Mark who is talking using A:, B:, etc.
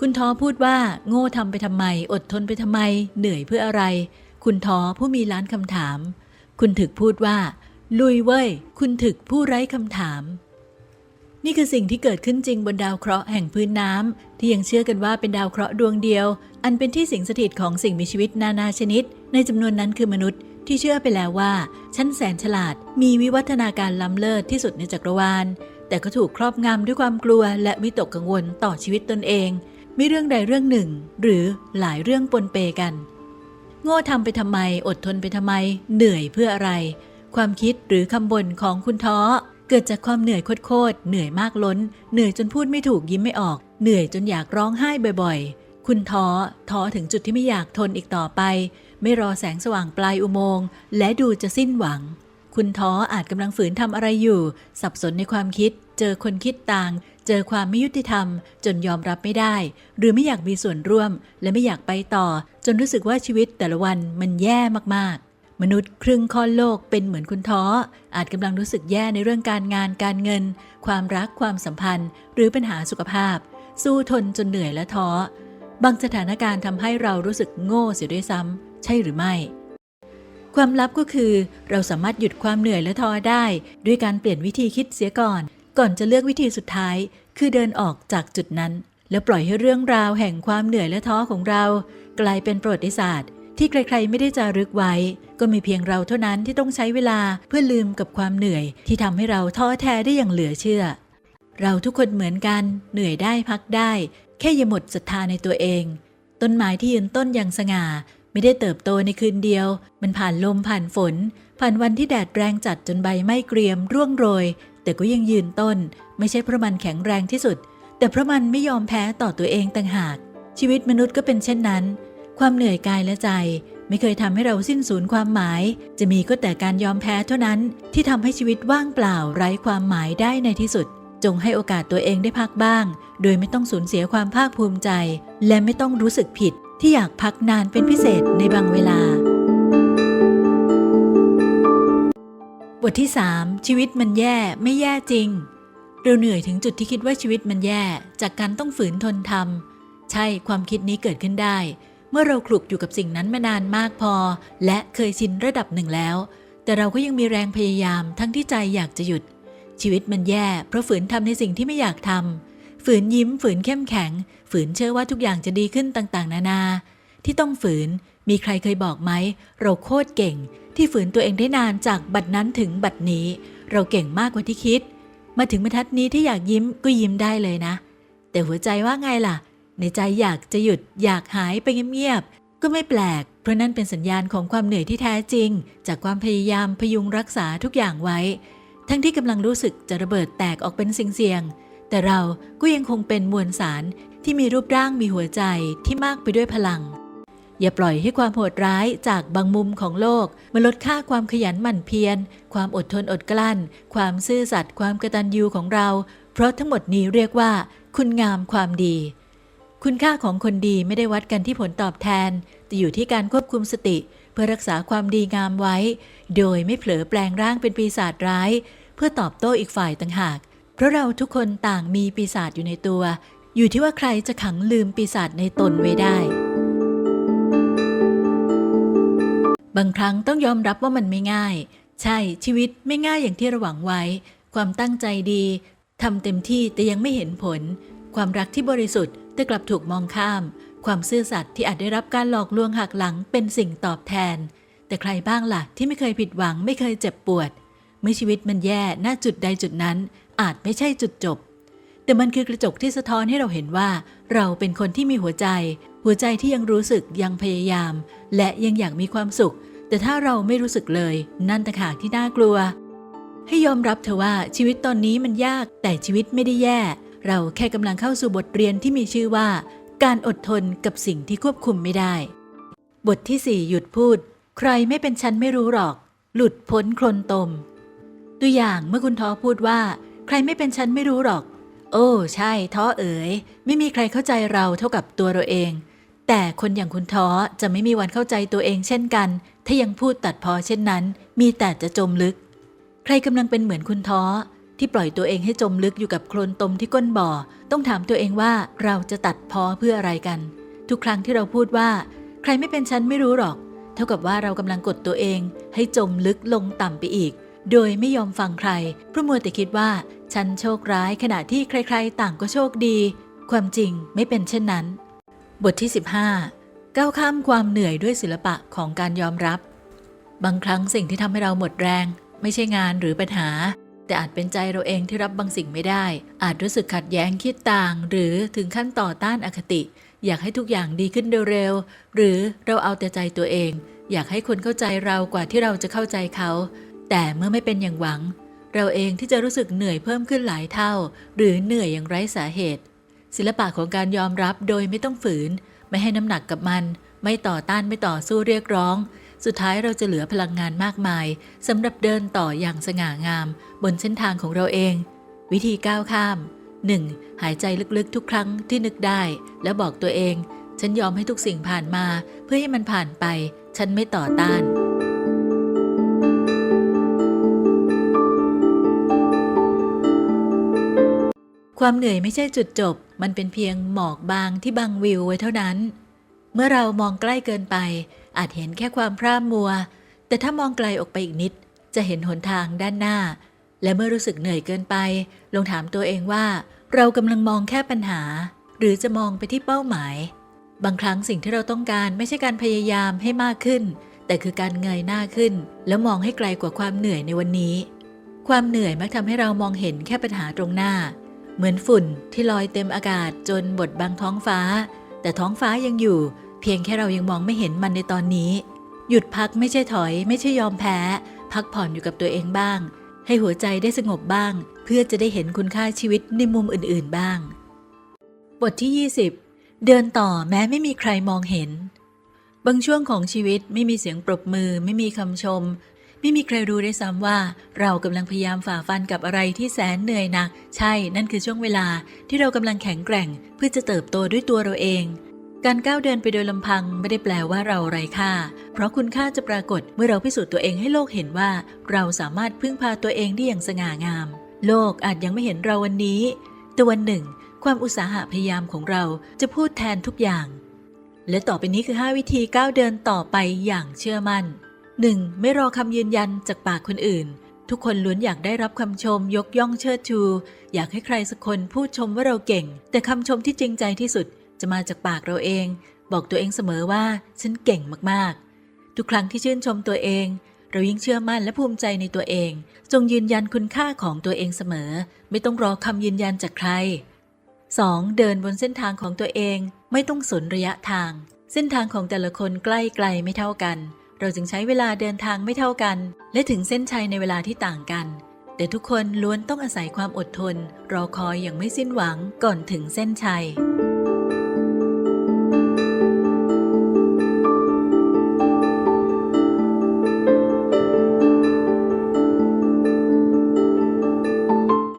A: คุณท้อพูดว่า โง่ทำไปทำไม อดทนไปทำไม เหนื่อยเพื่ออะไร คุณท้อผู้มีล้านคำถาม คุณถึกพูดว่า ลุยเว้ย คุณถึกผู้ไร้คำถาม นี่คือสิ่งที่เกิดขึ้นจริงบนดาวเคราะห์แห่งพื้นน้ำที่ยังเชื่อกันว่าเป็นดาวเคราะห์ดวงเดียว อันเป็นที่สิงสถิตของสิ่งมีชีวิตนานาชนิด ในจำนวนนั้นคือมนุษย์ที่เชื่อไปแล้วว่า ชั้นแสนฉลาด มีวิวัฒนาการล้ำเลิศที่สุดในจักรวาล แต่ก็ถูกครอบงำด้วยความกลัวและวิตกกังวลต่อชีวิตตนเอง ม่เรื่องใดเรื่องหนึ่ง หรือหลายเรื่องปนเปกัน โง่ทำไปทำไม อดทนไปทำไม เหนื่อยเพื่ออะไร ความคิดหรือคำบ่นของคุณท้อเกิดจากความเหนื่อยโคตรเหนื่อยมากล้น เหนื่อยจนพูดไม่ถูกยิ้มไม่ออก เหนื่อยจนอยากร้องไห้บ่อยๆ คุณท้อท้อถึงจุดที่ไม่อยากทนอีกต่อไป ไม่รอแสงสว่างปลายอุโมงค์และดูจะสิ้นหวัง คุณท้ออาจกำลังฝืนทำอะไรอยู่ สับสนในความคิด เจอคนคิดต่าง เจอความไม่ยุติธรรม จนยอมรับไม่ได้ หรือไม่อยากมีส่วนร่วม และไม่อยากไปต่อ จนรู้สึกว่าชีวิตแต่ละวันมันแย่มากๆ มนุษย์ครึ่งค่อนโลกเป็นเหมือนคุณท้อ อาจกำลังรู้สึกแย่ในเรื่องการงานการเงิน ความรักความสัมพันธ์ หรือปัญหาสุขภาพ สู้ทนจนเหนื่อยและท้อ บางสถานการณ์ทำให้เรารู้สึกโง่เสียด้วยซ้ำใช่หรือไม่ความลับก็คือเราสามารถหยุดความเหนื่อยและท้อได้ ด้วยการเปลี่ยนวิธีคิดเสียก่อน ก่อนจะเลือกวิธีสุดท้าย คือเดินออกจากจุดนั้น แล้วปล่อยให้เรื่องราวแห่งความเหนื่อยและท้อของเรา กลายเป็นประวัติศาสตร์ ที่ใครๆไม่ได้จารึกไว้ ก็มีเพียงเราเท่านั้นที่ต้องใช้เวลาเพื่อลืมกับความเหนื่อย ที่ทำให้เราท้อแท้ได้อย่างเหลือเชื่อ เราทุกคนเหมือนกัน เหนื่อยได้พักได้ แค่อย่าหมดศรัทธาในตัวเอง ต้นไม้ที่ยืนต้นอย่างสง่าไม่ได้เติบโตในคืนเดียว มันผ่านลมผ่านฝน ผ่านวันที่แดดแรงจัดจนใบไม่เกรียมร่วงโรย แต่ก็ยังยืนต้น ไม่ใช่เพราะมันแข็งแรงที่สุด แต่เพราะมันไม่ยอมแพ้ต่อตัวเองต่างหาก ชีวิตมนุษย์ก็เป็นเช่นนั้น ความเหนื่อยกายและใจ ไม่เคยทำให้เราสิ้นสูญความหมาย จะมีก็แต่การยอมแพ้เท่านั้นที่ทำให้ชีวิตว่างเปล่าไร้ความหมายได้ในที่สุด จงให้โอกาสตัวเองได้พักบ้าง โดยไม่ต้องสูญเสียความภาคภูมิใจ และไม่ต้องรู้สึกผิดที่อยากพักนานเป็นพิเศษในบางเวลา บทที่3ชีวิตมันแย่ไม่แย่จริง เราเหนื่อยถึงจุดที่คิดว่าชีวิตมันแย่จากการต้องฝืนทนทำใช่ความคิดนี้เกิดขึ้นได้ เมื่อเราคลุกอยู่กับสิ่งนั้นมานานมากพอ และเคยชินระดับหนึ่งแล้ว แต่เราก็ยังมีแรงพยายามทั้งที่ใจอยากจะหยุด ชีวิตมันแย่เพราะฝืนทำในสิ่งที่ไม่อยากทำฝืนยิ้มฝืนเข้มแข็ง ฝืนเชื่อว่าทุกอย่างจะดีขึ้นต่างๆ นานา ที่ต้องฝืน มีใครเคยบอกไหม เราโคตรเก่ง ที่ฝืนตัวเองได้นานจากบัดนั้นถึงบัดนี้ เราเก่งมากกว่าที่คิด มาถึงบรรทัดนี้ที่อยากยิ้มก็ยิ้มได้เลยนะ แต่หัวใจว่าไงล่ะ ในใจอยากจะหยุดอยากหายไปเงียบๆก็ไม่แปลก เพราะนั่นเป็นสัญญาณของความเหนื่อยที่แท้จริง จากความพยายามพยุงรักษาทุกอย่างไว้ ทั้งที่กำลังรู้สึกจะระเบิดแตกออกเป็นสิ่งเสี่ยงแต่เราก็ยังคงเป็นมวลสารที่มีรูปร่างมีหัวใจที่มากไปด้วยพลัง อย่าปล่อยให้ความโหดร้ายจากบางมุมของโลกมาลดค่าความขยันหมั่นเพียร ความอดทนอดกลั้น ความซื่อสัตย์ความกตัญญูของเรา เพราะทั้งหมดนี้เรียกว่า คุณงามความดี คุณค่าของคนดีไม่ได้วัดกันที่ผลตอบแทน แต่อยู่ที่การควบคุมสติ เพื่อรักษาความดีงามไว้ โดยไม่เผลอแปลงร่างเป็นปีศาจร้าย เพื่อตอบโต้อีกฝ่ายต่างหาก เพราะเราทุกคนต่างมีปีศาจอยู่ในตัว อยู่ที่ว่าใครจะขังลืมปีศาจในตนไว้ได้ บางครั้งต้องยอมรับว่ามันไม่ง่าย ใช่ชีวิตไม่ง่ายอย่างที่เราหวังไว้ ความตั้งใจดีทำเต็มที่แต่ยังไม่เห็นผล ความรักที่บริสุทธิ์แต่กลับถูกมองข้าม ความซื่อสัตย์ที่อาจได้รับการหลอกลวงหักหลังเป็นสิ่งตอบแทน แต่ใครบ้างล่ะที่ไม่เคยผิดหวังไม่เคยเจ็บปวด เมื่อชีวิตมันแย่หน้าจุดใดจุดนั้น อาจไม่ใช่จุดจบ แต่มันคือกระจกที่สะท้อนให้เราเห็นว่า เราเป็นคนที่มีหัวใจ หัวใจที่ยังรู้สึกยังพยายาม และยังอยากมีความสุข แต่ถ้าเราไม่รู้สึกเลย นั่นต่างหากที่น่ากลัว ให้ยอมรับเถอะว่าชีวิตตอนนี้มันยากแต่ชีวิตไม่ได้แย่ เราแค่กำลังเข้าสู่บทเรียนที่มีชื่อว่า การอดทนกับสิ่งที่ควบคุมไม่ได้ บทที่ 4 หยุดพูด ใครไม่เป็นฉันไม่รู้หรอก หลุดพ้นโคลนตม ตัวอย่างเมื่อคุณท้อพูดว่า ใครไม่เป็นฉันไม่รู้หรอกโอ้ ใช่ ท้อเอ๋ย ไม่มีใครเข้าใจเราเท่ากับตัวเราเอง แต่คนอย่างคุณท้อจะไม่มีวันเข้าใจตัวเองเช่นกัน ถ้ายังพูดตัดพอเช่นนั้น มีแต่จะจมลึก ใครกำลังเป็นเหมือนคุณท้อที่ปล่อยตัวเองให้จมลึกอยู่กับโคลนตมที่ก้นบ่อ ต้องถามตัวเองว่าเราจะตัดพอเพื่ออะไรกัน ทุกครั้งที่เราพูดว่า ใครไม่เป็นฉันไม่รู้หรอก เท่ากับว่าเรากำลังกดตัวเอง ให้จมลึกลงต่ำไปอีก โดยไม่ยอมฟังใครเพราะมัวแต่คิดว่า ฉันโชคร้ายขณะที่ใคร ๆ ต่างก็โชคดี ความจริงไม่เป็นเช่นนั้น บทที่ 15 ก้าวข้ามความเหนื่อยด้วยศิลปะของการยอมรับ บางครั้งสิ่งที่ทำให้เราหมดแรง ไม่ใช่งานหรือปัญหา แต่อาจเป็นใจเราเองที่รับบางสิ่งไม่ได้ อาจรู้สึกขัดแย้งคิดต่าง หรือถึงขั้นต่อต้านอคติ อยากให้ทุกอย่างดีขึ้นเร็วๆหรือเราเอาแต่ใจตัวเอง อยากให้คนเข้าใจเรากว่าที่เราจะเข้าใจเขา แต่เมื่อไม่เป็นอย่างหวัง เราเองที่จะรู้สึกเหนื่อยเพิ่มขึ้นหลายเท่า หรือเหนื่อยอย่างไร้สาเหตุ ศิลปะของการยอมรับโดยไม่ต้องฝืน ไม่ให้น้ำหนักกับมัน ไม่ต่อต้านไม่ต่อสู้เรียกร้อง สุดท้ายเราจะเหลือพลังงานมากมายสำหรับเดินต่ออย่างสง่างาม บนเส้นทางของเราเอง วิธีก้าวข้าม 1. หายใจลึกๆทุกครั้งที่นึกได้ แล้วบอกตัวเอง ฉันยอมให้ทุกสิ่งผ่านมา เพื่อให้มันผ่านไป ฉันไม่ต่อต้าน ความเหนื่อยไม่ใช่จุดจบ มันเป็นเพียงหมอกบางที่บังวิวไว้เท่านั้น เมื่อเรามองใกล้เกินไป อาจเห็นแค่ความพร่ามัว แต่ถ้ามองไกลออกไปอีกนิด จะเห็นหนทางด้านหน้า และเมื่อรู้สึกเหนื่อยเกินไป ลองถามตัวเองว่า เรากำลังมองแค่ปัญหา หรือจะมองไปที่เป้าหมาย บางครั้งสิ่งที่เราต้องการไม่ใช่การพยายามให้มากขึ้น แต่คือการเงยหน้าขึ้น แล้วมองให้ไกลกว่าความเหนื่อยในวันนี้ ความเหนื่อยมักทำให้เรามองเห็นแค่ปัญหาตรงหน้า เหมือนฝุ่นที่ลอยเต็มอากาศจนบดบังท้องฟ้า แต่ท้องฟ้ายังอยู่ เพียงแค่เรายังมองไม่เห็นมันในตอนนี้ หยุดพักไม่ใช่ถอย ไม่ใช่ยอมแพ้ พักผ่อนอยู่กับตัวเองบ้าง ให้หัวใจได้สงบบ้าง เพื่อจะได้เห็นคุณค่าชีวิตในมุมอื่น ๆบ้าง บทที่ 20 เดินต่อแม้ไม่มีใครมองเห็น บางช่วงของชีวิตไม่มีเสียงปรบมือ ไม่มีคำชม ไม่มีใครรู้ได้ซ้ำว่า เรากำลังพยายามฝ่าฟันกับอะไรที่แสนเหนื่อยหนัก ใช่ นั่นคือช่วงเวลาที่เรากำลังแข็งแกร่ง เพื่อจะเติบโตด้วยตัวเราเอง การก้าวเดินไปโดยลำพังไม่ได้แปลว่าเราไร้ค่า เพราะคุณค่าจะปรากฏเมื่อเราพิสูจน์ตัวเองให้โลกเห็นว่า เราสามารถพึ่งพาตัวเองได้อย่างสง่างาม โลกอาจยังไม่เห็นเราวันนี้ แต่วันหนึ่ง ความอุตสาหะพยายามของเราจะพูดแทนทุกอย่าง และต่อไปนี้คือ 5 วิธีก้าวเดินต่อไปอย่างเชื่อมั่น 1. ไม่รอคำยืนยันจากปากคนอื่น ทุกคนล้วนอยากได้รับคำชมยกย่องเชิดชู อยากให้ใครสักคนพูดชมว่าเราเก่ง แต่คำชมที่จริงใจที่สุดจะมาจากปากเราเอง บอกตัวเองเสมอว่าฉันเก่งมากๆ ทุกครั้งที่ชื่นชมตัวเอง เรายิ่งเชื่อมั่นและภูมิใจในตัวเอง จงยืนยันคุณค่าของตัวเองเสมอ ไม่ต้องรอคำยืนยันจากใคร 2. เดินบนเส้นทางของตัวเอง ไม่ต้องสนระยะทาง เส้นทางของแต่ละคนใกล้ไกลไม่เท่ากัน เราจึงใช้เวลาเดินทางไม่เท่ากัน และถึงเส้นชัยในเวลาที่ต่างกัน แต่ทุกคนล้วนต้องอาศัยความอดทน รอคอยอย่างไม่สิ้นหวังก่อนถึงเส้นชัย